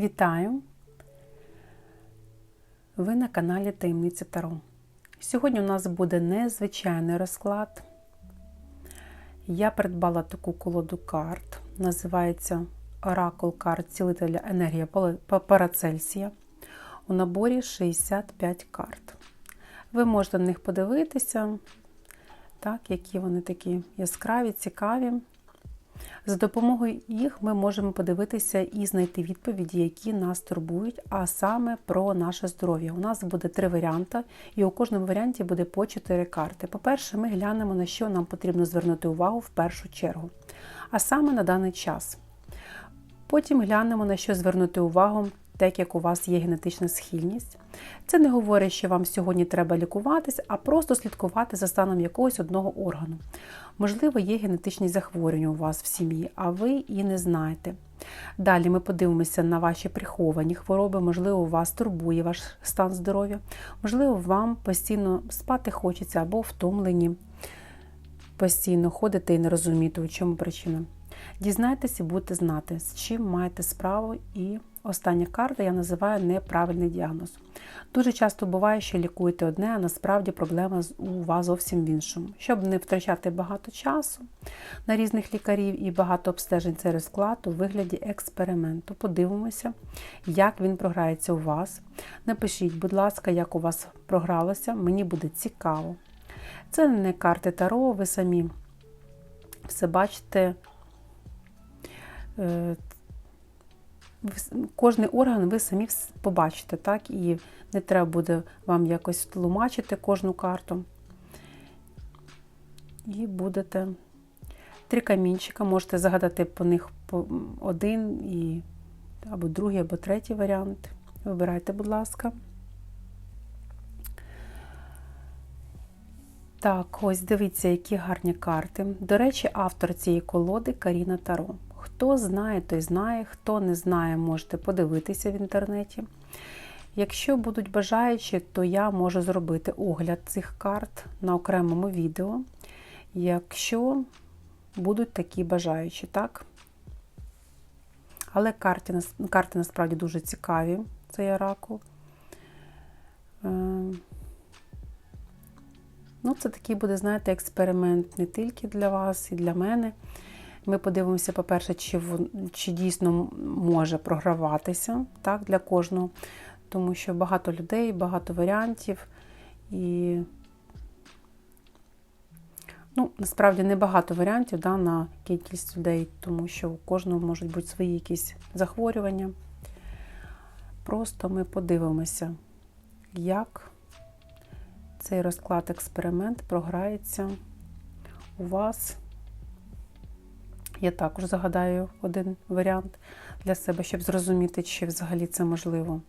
Вітаю! Ви на каналі Таємниця Таро. Сьогодні у нас буде незвичайний розклад. Я придбала таку колоду карт, називається Оракул карт цілителя енергія Парацельсія. У наборі 65 карт. Ви можете на них подивитися, так, які вони такі яскраві, цікаві. За допомогою їх ми можемо подивитися і знайти відповіді, які нас турбують, а саме про наше здоров'я. У нас буде три варіанти, і у кожному варіанті буде по чотири карти. По-перше, ми глянемо, на що нам потрібно звернути увагу в першу чергу, а саме на даний час. Потім глянемо, на що звернути увагу так як у вас є генетична схильність. Це не говорить, що вам сьогодні треба лікуватись, а просто слідкувати за станом якогось одного органу. Можливо, є генетичні захворювання у вас в сім'ї, а ви і не знаєте. Далі ми подивимося на ваші приховані хвороби, можливо, вас турбує ваш стан здоров'я, можливо, вам постійно спати хочеться або втомлені, постійно ходите і не розумієте, у чому причина. Дізнайтеся і будете знати, з чим маєте справу і Остання карта я називаю неправильний діагноз. Дуже часто буває, що лікуєте одне, а насправді проблема у вас зовсім в іншому. Щоб не втрачати багато часу на різних лікарів і багато обстежень цей склад у вигляді експерименту. Подивимося, як він програється у вас. Напишіть, будь ласка, як у вас програлося, мені буде цікаво. Це не карти Таро, ви самі все бачите. Кожний орган ви самі побачите, так? І не треба буде вам якось тлумачити кожну карту. І будете три камінчика, можете загадати по них один, і, або другий, або третій варіант. Вибирайте, будь ласка. Так, ось дивіться, які гарні карти. До речі, автор цієї колоди Каріна Таро. Хто знає, той знає, хто не знає, можете подивитися в інтернеті. Якщо будуть бажаючі, то я можу зробити огляд цих карт на окремому відео. Якщо будуть такі бажаючі, так? Але карти карти насправді дуже цікаві, цей оракул. Ем, ну, Це такий буде, знаєте, експеримент не тільки для вас і для мене. Ми подивимося, по-перше, чи чи дійсно може програватися так, для кожного, тому що багато людей, багато варіантів. І ну, насправді небагато варіантів да, на кількість людей, тому що у кожного можуть бути свої якісь захворювання. Просто ми подивимося, як цей розклад експеримент програється у вас. Я також загадаю один варіант для себе, щоб зрозуміти, чи взагалі це можливо.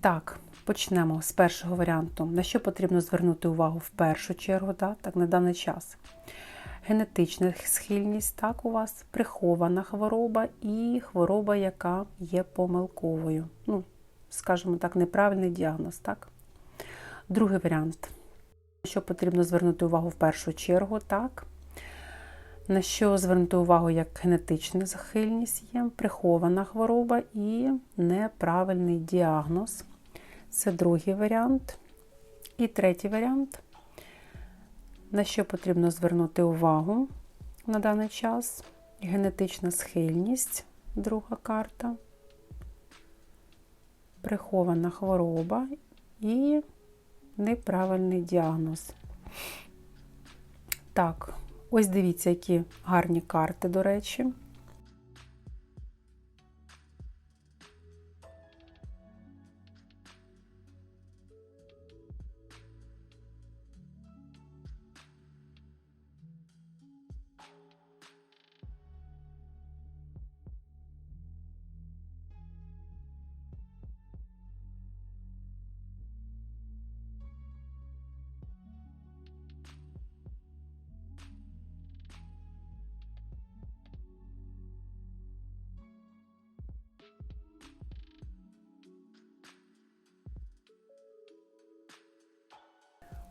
Так, почнемо з першого варіанту. На що потрібно звернути увагу в першу чергу, да, так, на даний час. Генетична схильність, так, у вас, прихована хвороба і хвороба, яка є помилковою. Ну, скажімо так, неправильний діагноз. так. Другий варіант. На що потрібно звернути увагу в першу чергу, так. На що звернути увагу як генетична захильність є, прихована хвороба і неправильний діагноз. Це другий варіант. І третій варіант, на що потрібно звернути увагу на даний час. Генетична схильність, друга карта, прихована хвороба і неправильний діагноз. Так, Ось дивіться, які гарні карти, до речі.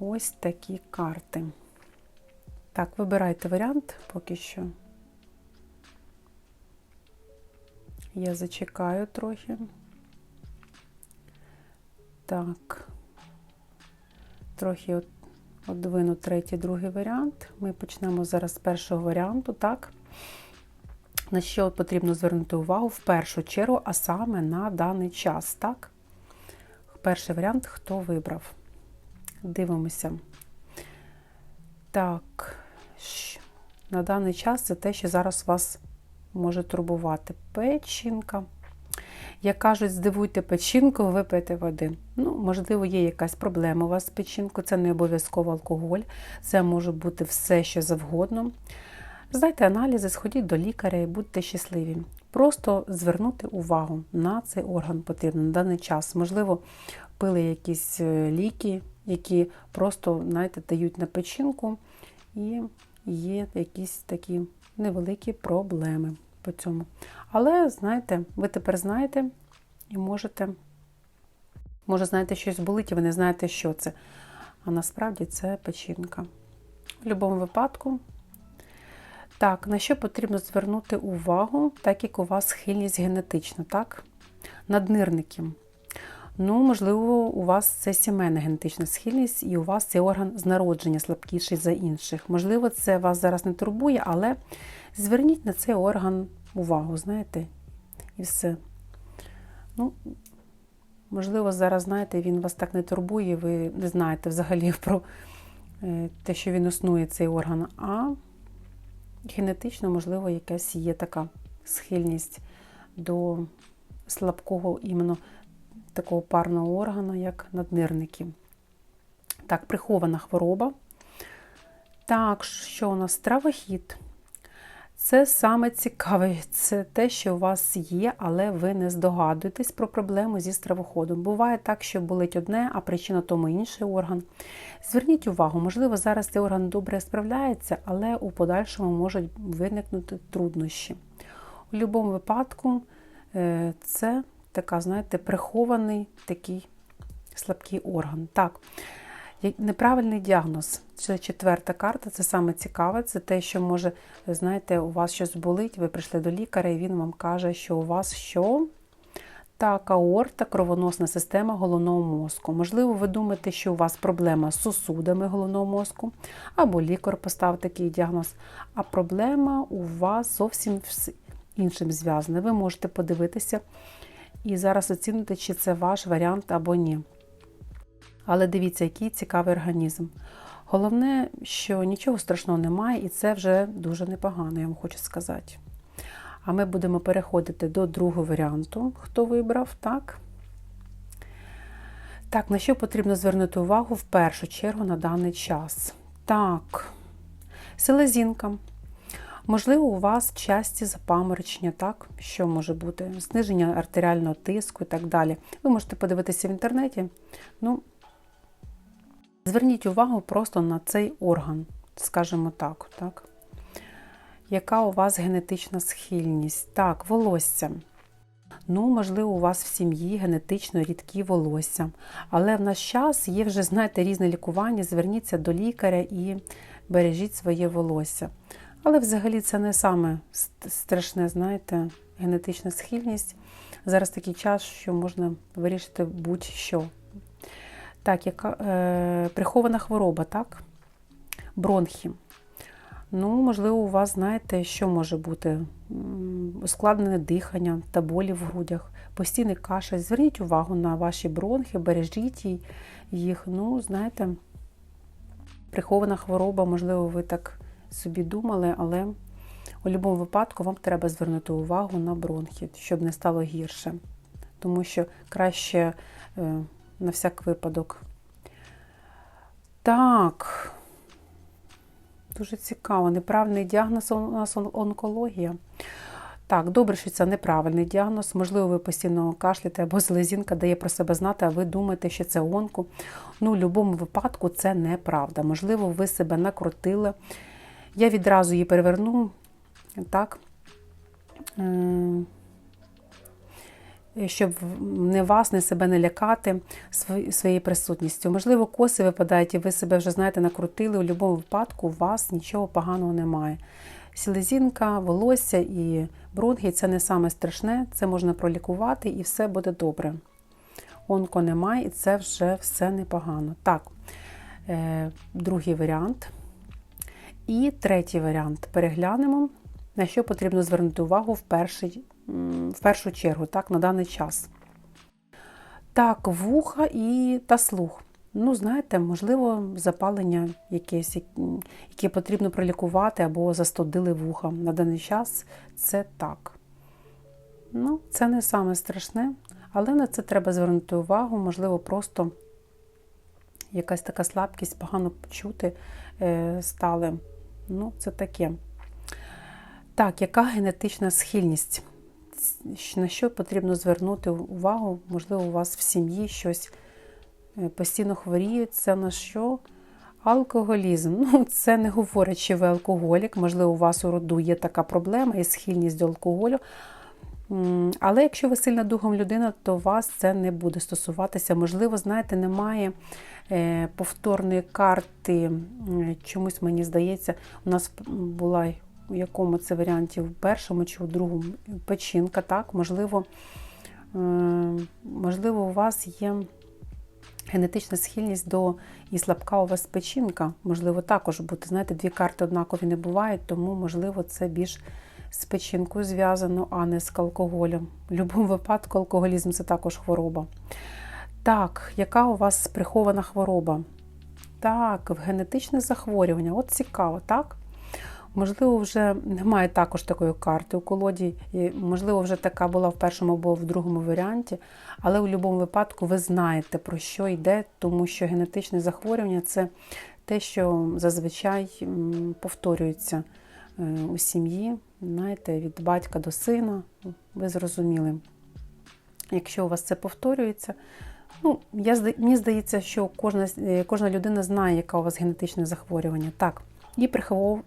Ось такі карти. Так, вибирайте варіант поки що, Я зачекаю трохи. Так. Трохи одвину третій, другий варіант. Ми почнемо зараз з першого варіанту, так? На що потрібно звернути увагу в першу чергу, а саме на даний час, так? Перший варіант, хто вибрав. Дивимося. Так, на даний час це те, що зараз вас може турбувати. Печінка. Як кажуть, здивуйте печінку, випийте води. Ну, можливо, є якась проблема у вас з печінкою, це не обов'язково алкоголь, це може бути все, що завгодно. Здайте аналізи, сходіть до лікаря і будьте щасливі. Просто звернути увагу на цей орган потрібно на даний час. Можливо, пили якісь е, ліки, які просто знаєте, дають на печінку, і є якісь такі невеликі проблеми по цьому. Але, знаєте, ви тепер знаєте і можете, може, знаєте, щось болить, і ви не знаєте, що це. А насправді це печінка. В будь-якому випадку. Так, на що потрібно звернути увагу, так як у вас схильність генетична, так? Наднирники. Ну, можливо, у вас це сімейна генетична схильність, і у вас цей орган з народження слабкіший за інших. Можливо, це вас зараз не турбує, але зверніть на цей орган увагу, знаєте, і все. Ну, Можливо, зараз, знаєте, він вас так не турбує, ви не знаєте взагалі про е, те, що він існує, цей орган. А генетично, можливо, якась є така схильність до слабкого іменно такого парного органу, як наднирники. Так, прихована хвороба. Так, що у нас? Травохід. Це саме цікаве, це те, що у вас є, але ви не здогадуєтесь про проблему зі стравоходом. Буває так, що болить одне, а причина тому інший орган. Зверніть увагу, можливо, зараз цей орган добре справляється, але у подальшому можуть виникнути труднощі. У будь-якому випадку е, це така, знаєте, прихований такий слабкий орган. Так, неправильний діагноз. Це четверта карта, це саме цікаве, це те, що може, знаєте, у вас щось болить, ви прийшли до лікаря, і він вам каже, що у вас що? Так, аорта, кровоносна система головного мозку. Можливо, ви думаєте, що у вас проблема з сосудами головного мозку, або лікар постав такий діагноз, а проблема у вас зовсім іншим зв'язана. Ви можете подивитися і зараз оцінити, чи це ваш варіант або ні. Але дивіться, який цікавий організм. Головне, що нічого страшного немає, і це вже дуже непогано, я вам хочу сказати. А ми будемо переходити до другого варіанту, хто вибрав, так? Так, на що потрібно звернути увагу в першу чергу на даний час? Так, селезінка. Можливо, у вас часті запаморочення, так? Що може бути? Зниження артеріального тиску і так далі. Ви можете подивитися в інтернеті. Ну, Зверніть увагу просто на цей орган, скажімо так. так? Яка у вас генетична схильність? Так, волосся. Ну, можливо, у вас в сім'ї генетично рідкі волосся. Але в наш час є вже, знаєте, різне лікування. Зверніться до лікаря і бережіть своє волосся. Але взагалі це не саме страшне, знаєте, генетична схильність. Зараз такий час, що можна вирішити будь-що. Так, яка е, прихована хвороба, так? Бронхи. Ну, можливо, у вас, знаєте, що може бути? Ускладнене дихання та болі в грудях, постійний кашель. Зверніть увагу на ваші бронхи, бережіть їх. Ну, знаєте, прихована хвороба, можливо, ви так собі думали, але у будь-якому випадку вам треба звернути увагу на бронхи, щоб не стало гірше. Тому що краще. Е, на всяк випадок. Так, дуже цікаво. Неправильний діагноз у нас онкологія. Так, добре, що це неправильний діагноз. Можливо, ви постійно кашляєте або злезінка дає про себе знати, а ви думаєте, що це онко. Ну, в будь-якому випадку це неправда. Можливо, ви себе накрутили. Я відразу її переверну. Так. Щоб не вас, не себе не лякати своєю присутністю. Можливо, коси випадають, і ви себе вже знаєте, накрутили. У будь-якому випадку у вас нічого поганого немає. Селезінка, волосся і бронхи це не саме страшне, це можна пролікувати і все буде добре. Онко немає, і це вже все непогано. Так, е, другий варіант. І третій варіант. Переглянемо, на що потрібно звернути увагу в, перший, в першу чергу, так, на даний час. Так, вуха і та слух. Ну, знаєте, можливо, запалення якесь, яке потрібно пролікувати або застудили вуха. На даний час це так. Ну, це не саме страшне, але на це треба звернути увагу, можливо, просто якась така слабкість, погано почути е, стали. Ну, це таке. Так, яка генетична схильність? На що потрібно звернути увагу? Можливо, у вас в сім'ї щось е, постійно хворіють, на що? Алкоголізм. Ну, це не говорить, що ви алкоголік, можливо, у вас у роду є така проблема і схильність до алкоголю. Але якщо ви сильна духом людина, то вас це не буде стосуватися. Можливо, знаєте, немає повторної карти. Чомусь мені здається, у нас була у якому це варіанті, в першому чи у другому печінка. так, Можливо, е, можливо, у вас є генетична схильність до і слабка у вас печінка. Можливо, також бути. Знаєте, дві карти однакові не бувають, тому, можливо, це більш з печінкою зв'язано, а не з алкоголем. В будь-якому випадку алкоголізм це також хвороба. Так, яка у вас прихована хвороба? Так, в генетичне захворювання. От цікаво, так? Можливо, вже немає також такої карти у колоді, і, можливо, вже така була в першому або в другому варіанті, але у будь-якому випадку ви знаєте, про що йде, тому що генетичне захворювання це те, що зазвичай повторюється е, у сім'ї, знаєте, від батька до сина. Ви зрозуміли. Якщо у вас це повторюється, ну, я, мені здається, що кожна, е, кожна людина знає, яка у вас генетичне захворювання. Так, і прихов,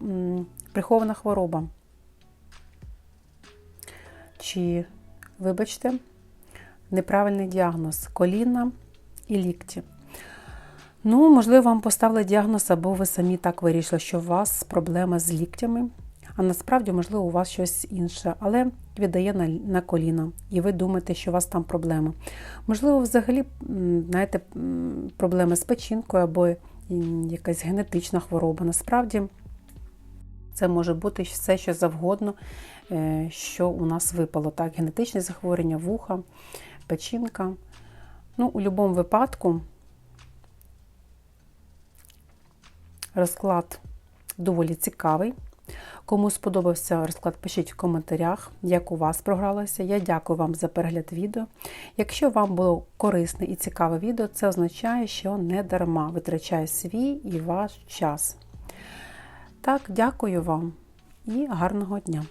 прихована хвороба. Чи, вибачте, неправильний діагноз коліна і лікті. Ну, можливо, вам поставили діагноз, або ви самі так вирішили, що у вас проблема з ліктями, а насправді, можливо, у вас щось інше, але віддає на на коліна, і ви думаєте, що у вас там проблема. Можливо, взагалі, знаєте, проблеми з печінкою або якась генетична хвороба. Насправді, це може бути все, що завгодно, е, що у нас випало. Так, Генетичне захворювання, вуха, печінка. Ну, У будь-якому випадку розклад доволі цікавий. Кому сподобався розклад, пишіть в коментарях, як у вас програлося. Я дякую вам за перегляд відео. Якщо вам було корисне і цікаве відео, це означає, що не дарма витрачає свій і ваш час. Так, дякую вам і гарного дня!